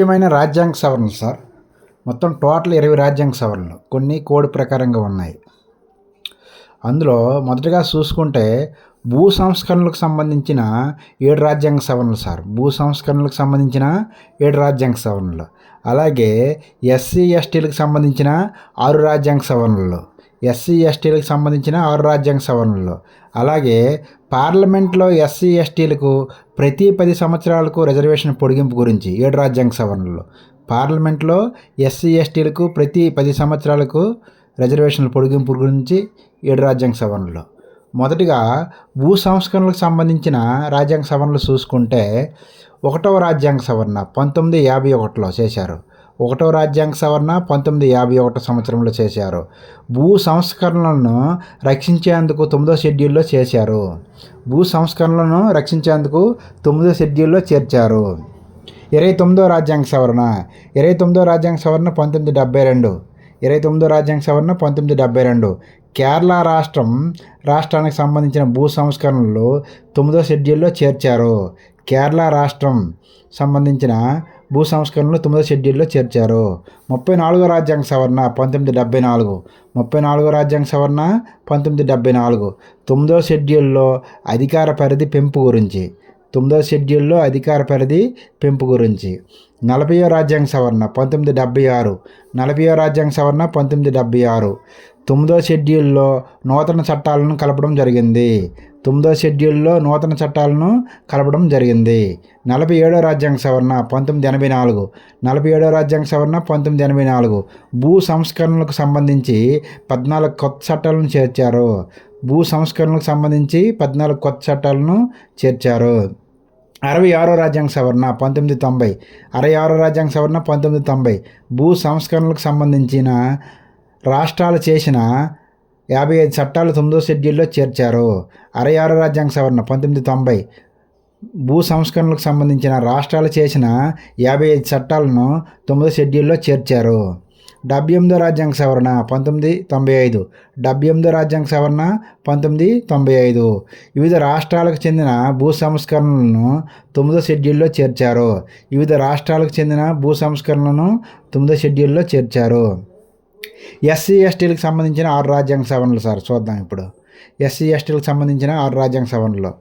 ముఖ్యమైన రాజ్యాంగ సవరణలు సార్. మొత్తం టోటల్ ఇరవై రాజ్యాంగ సవరణలు. కొన్ని కోడ్ ప్రకారంగా ఉన్నాయి. అందులో మొదటగా చూసుకుంటే భూ సంస్కరణలకు సంబంధించిన ఏడు రాజ్యాంగ సవరణలు సార్. భూ సంస్కరణలకు సంబంధించిన ఏడు రాజ్యాంగ సవరణలు. అలాగే ఎస్సీ ఎస్టీలకు సంబంధించిన ఆరు రాజ్యాంగ సవరణలు. ఎస్సీ ఎస్టీలకు సంబంధించిన ఆరు రాజ్యాంగ సవరణలు. అలాగే పార్లమెంట్లో ఎస్సీ ఎస్టీలకు ప్రతి పది సంవత్సరాలకు రిజర్వేషన్ పొడిగింపు గురించి ఏడు రాజ్యాంగ సవరణలు. పార్లమెంట్లో ఎస్సీ ఎస్టీలకు ప్రతి పది సంవత్సరాలకు రిజర్వేషన్ల పొడిగింపు గురించి ఏడు రాజ్యాంగ సవరణలు. మొదటిగా భూ సంస్కరణలకు సంబంధించిన రాజ్యాంగ సవరణలు చూసుకుంటే ఒకటవ రాజ్యాంగ సవరణ పంతొమ్మిది యాభై ఒకటిలో చేశారు. ఒకటో రాజ్యాంగ సవరణ పంతొమ్మిది యాభై ఒకటో సంవత్సరంలో చేశారు. భూ సంస్కరణలను రక్షించేందుకు తొమ్మిదో షెడ్యూల్లో చేశారు. భూ సంస్కరణలను రక్షించేందుకు తొమ్మిదో షెడ్యూల్లో చేర్చారు. ఇరవై తొమ్మిదో రాజ్యాంగ సవరణ. ఇరవై తొమ్మిదో రాజ్యాంగ సవరణ పంతొమ్మిది డెబ్బై రెండు. ఇరవై తొమ్మిదో రాజ్యాంగ సవరణ పంతొమ్మిది డెబ్బై రెండు. కేరళ రాష్ట్రం రాష్ట్రానికి సంబంధించిన భూ సంస్కరణలు తొమ్మిదో షెడ్యూల్లో చేర్చారు. కేరళ రాష్ట్రం సంబంధించిన భూ సంస్కరణలు తొమ్మిదో షెడ్యూల్లో చేర్చారు. ముప్పై నాలుగో రాజ్యాంగ సవరణ పంతొమ్మిది డెబ్బై నాలుగు. ముప్పై నాలుగో రాజ్యాంగ సవరణ పంతొమ్మిది డెబ్బై నాలుగు. తొమ్మిదో షెడ్యూల్లో అధికార పరిధి పెంపు గురించి. తొమ్మిదో షెడ్యూల్లో అధికార పరిధి పెంపు గురించి. నలభయో రాజ్యాంగ సవరణ పంతొమ్మిది డెబ్బై ఆరు. నలభైయో రాజ్యాంగ సవరణ పంతొమ్మిది డెబ్బై ఆరు. తొమ్మిదో షెడ్యూల్లో నూతన చట్టాలను కలపడం జరిగింది. తొమ్మిదో షెడ్యూల్లో నూతన చట్టాలను కలపడం జరిగింది. నలభై ఏడో రాజ్యాంగ సవరణ పంతొమ్మిది ఎనభై నాలుగు. నలభై ఏడో రాజ్యాంగ సవరణ పంతొమ్మిది ఎనభై నాలుగు. భూ సంస్కరణలకు సంబంధించి పద్నాలుగు కొత్త చట్టాలను చేర్చారు. భూ సంస్కరణలకు సంబంధించి పద్నాలుగు కొత్త చట్టాలను చేర్చారు. అరవై ఆరో రాజ్యాంగ సవరణ పంతొమ్మిది తొంభై. అరవై ఆరో రాజ్యాంగ సవరణ పంతొమ్మిది తొంభై. భూ సంస్కరణలకు సంబంధించిన రాష్ట్రాలు చేసిన యాభై ఐదు చట్టాలు తొమ్మిదో షెడ్యూల్లో చేర్చారు. అరవై ఆరో రాజ్యాంగ సవరణ పంతొమ్మిది తొంభై. భూ సంస్కరణలకు సంబంధించిన రాష్ట్రాలు చేసిన యాభై ఐదు చట్టాలను తొమ్మిదో షెడ్యూల్లో చేర్చారు. డెబ్బై ఎనిమిదో రాజ్యాంగ సవరణ పంతొమ్మిది తొంభై ఐదు. డెబ్బై ఎనిమిదో రాజ్యాంగ సవరణ పంతొమ్మిది తొంభై ఐదు. వివిధ రాష్ట్రాలకు చెందిన భూ సంస్కరణలను తొమ్మిదో షెడ్యూల్లో చేర్చారు. వివిధ రాష్ట్రాలకు చెందిన భూ సంస్కరణలను తొమ్మిదో షెడ్యూల్లో చేర్చారు. ఎస్సీ ఎస్టీలకు సంబంధించిన ఆరు రాజ్యాంగ సవరణలు సార్ చూద్దాం ఇప్పుడు. ఎస్సీ ఎస్టీలకు సంబంధించిన ఆరు రాజ్యాంగ సవరణలు.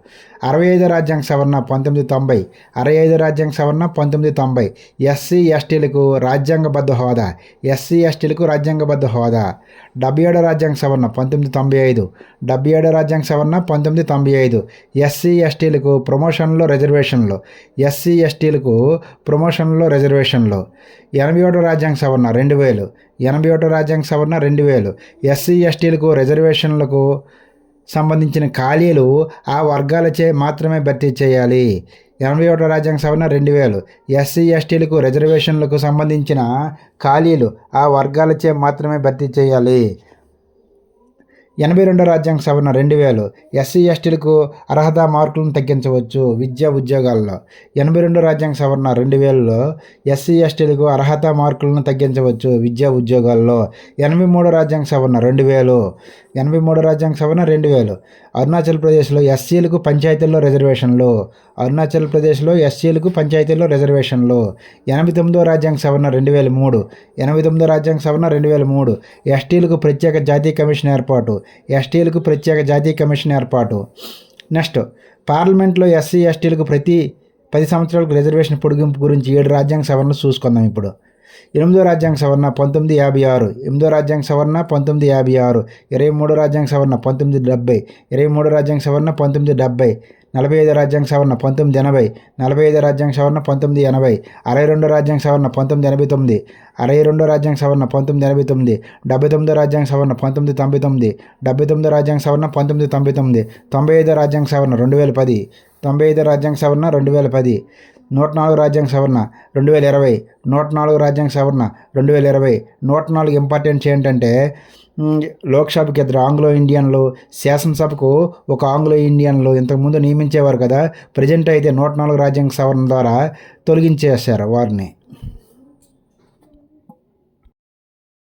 అరవై ఐదో రాజ్యాంగ సవరణ పంతొమ్మిది తొంభై అరవై ఐదో రాజ్యాంగ సవరణ పంతొమ్మిది తొంభై. ఎస్సీ ఎస్టీలకు రాజ్యాంగబద్ధ హోదా ఎస్సీ ఎస్టీలకు రాజ్యాంగబద్ధ హోదా. డెబ్బై ఏడో రాజ్యాంగ సవరణ పంతొమ్మిది తొంభై ఐదు డెబ్బై ఏడో రాజ్యాంగ సవరణ పంతొమ్మిది తొంభై ఐదు. ఎస్సీ ఎస్టీలకు ప్రమోషన్లు రిజర్వేషన్లు. ఎస్సీ ఎస్టీలకు ప్రమోషన్లు రిజర్వేషన్లు. ఎనభై ఏడో రాజ్యాంగ సవరణ రెండు వేలు. ఎనభై ఒకటో రాజ్యాంగ సవరణ రెండు వేలు. ఎస్సీ ఎస్టీలకు రిజర్వేషన్లకు సంబంధించిన ఖాళీలు ఆ వర్గాలచే మాత్రమే భర్తీ చేయాలి. ఎనభై ఒకటో రాజ్యాంగ సవరణ రెండు వేలు. ఎస్సీ ఎస్టీలకు రిజర్వేషన్లకు సంబంధించిన ఖాళీలు ఆ వర్గాలచే మాత్రమే భర్తీ చేయాలి. ఎనభై రెండో రాజ్యాంగ సవరణ రెండు వేలు. ఎస్సీ ఎస్టీలకు అర్హత మార్కులను తగ్గించవచ్చు విద్యా ఉద్యోగాల్లో. ఎనభై రెండో రాజ్యాంగ సవరణ రెండు వేలలో ఎస్సీ ఎస్టీలకు అర్హత మార్కులను తగ్గించవచ్చు విద్యా ఉద్యోగాల్లో. ఎనభై మూడో రాజ్యాంగ సవరణ రెండు వేలు. ఎనభై మూడో రాజ్యాంగ సవరణ రెండు వేలు. అరుణాచల్ ప్రదేశ్లో ఎస్సీలకు పంచాయతీల్లో రిజర్వేషన్లు. అరుణాచల్ ప్రదేశ్లో ఎస్సీలకు పంచాయతీల్లో రిజర్వేషన్లు. ఎనభై తొమ్మిదో రాజ్యాంగ సవరణ రెండు వేల మూడు. ఎనభై తొమ్మిదో రాజ్యాంగ సవరణ రెండు వేల మూడు. ఎస్టీలకు ప్రత్యేక జాతీయ కమిషన్ ఏర్పాటు. ఎస్టీలకు ప్రత్యేక జాతీయ కమిషన్ ఏర్పాటు. నెక్స్ట్ పార్లమెంట్లో ఎస్సీ ఎస్టీలకు ప్రతి పది సంవత్సరాలకు రిజర్వేషన్ పొడిగింపు గురించి ఏడు రాజ్యాంగ సవరణలు చూసుకుందాం ఇప్పుడు. ఎనిమిదో రాజ్యాంగ సవరణ పంతొమ్మిది యాభై ఆరు ఎనిమిదో రాజ్యాంగ సవరణ పంతొమ్మిది యాభై ఆరు ఇరవై మూడో రాజ్యాంగ సవరణ పంతొమ్మిది డెబ్బై ఇరవై మూడో రాజ్యాంగ సవరణ పంతొమ్మిది డెబ్బై నలభై ఐదు రాజ్యాంగ సవరణ పంతొమ్మిది ఎనభై నలభై ఐదు రాజ్యాంగ సవరణ పంతొమ్మిది ఎనభై అరవై రెండో రాజ్యాంగ సవరణ పంతొమ్మిది ఎనభై తొమ్మిది అరవై రెండో రాజ్యాంగ సవరణ పంతొమ్మిది ఎనభై తొమ్మిది డెబ్బై తొమ్మిదో రాజ్యాంగ సవరణ పంతొమ్మిది తొంభై తొమ్మిది డెబ్బై తొమ్మిదో రాజ్యాంగ సవరణ పంతొమ్మిది తొంభై తొమ్మిది తొంభై ఐదో రాజ్యాంగ సవరణ రెండు వేల పది. తొంభై ఐదు రాజ్యాంగ సవరణ రెండు వేల పది నూట నాలుగు రాజ్యాంగ సవరణ రెండు వేల ఇరవై నూట నాలుగు రాజ్యాంగ సవరణ రెండు వేల ఇరవై నూట నాలుగు ఇంపార్టెన్స్ ఏంటంటే లోక్సభకి ఇద్దరు ఆంగ్లో ఇండియన్లు శాసనసభకు ఒక ఆంగ్లో ఇండియన్లు ఇంతకుముందు నియమించేవారు కదా ప్రజెంట్ అయితే నూట నాలుగు రాజ్యాంగ సవరణ ద్వారా తొలగించేశారు వారిని.